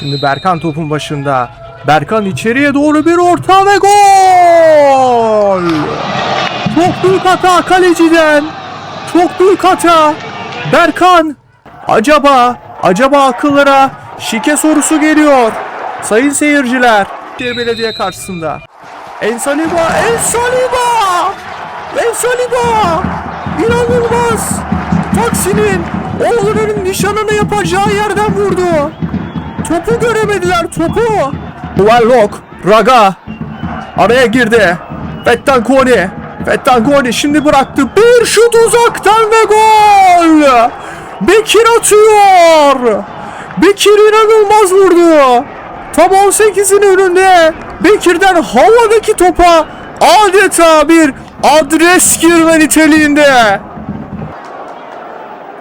Şimdi Berkan topun başında. Berkan içeriye doğru bir orta ve gol! Çok büyük hata kaleciden. Çok büyük hata. Berkan acaba acaba akıllara şike sorusu geliyor. Sayın seyirciler. Belediye karşısında. Ensaliba, Ensaliba! Ensaliba! İnanılmaz! Taksi'nin oğlunun nişanını yapacağı yerden vurdu. Topu göremediler topu. Warlock, Raga araya girdi. Fettan Koni şimdi bıraktı. Bir şut uzaktan ve gol. Bekir atıyor. Bekir inanılmaz vurdu. Tam 18'in önünde. Bekir'den havadaki topa adeta bir adres girme niteliğinde.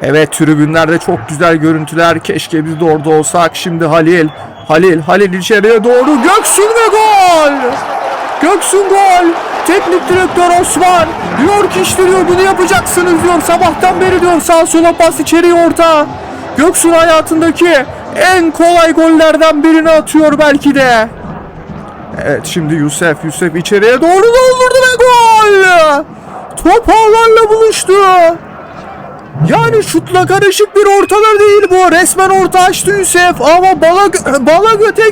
Evet tribünlerde çok güzel görüntüler. Keşke biz de orada olsak. Şimdi Halil. Halil, Halil içeriye doğru. Göksun ve gol. Göksun gol. Teknik direktör Osman diyor ki işte diyor bunu yapacaksınız diyor. Sabahtan beri diyor sağ sola pas içeriye orta. Göksun hayatındaki en kolay gollerden birini atıyor belki de. Evet şimdi Yusuf. Yusuf içeriye doğru doldurdu ve gol. Top ağlarla buluştu. Yani şutla karışık bir ortalar değil bu. Resmen orta açtı Yusuf ama bala, bala göte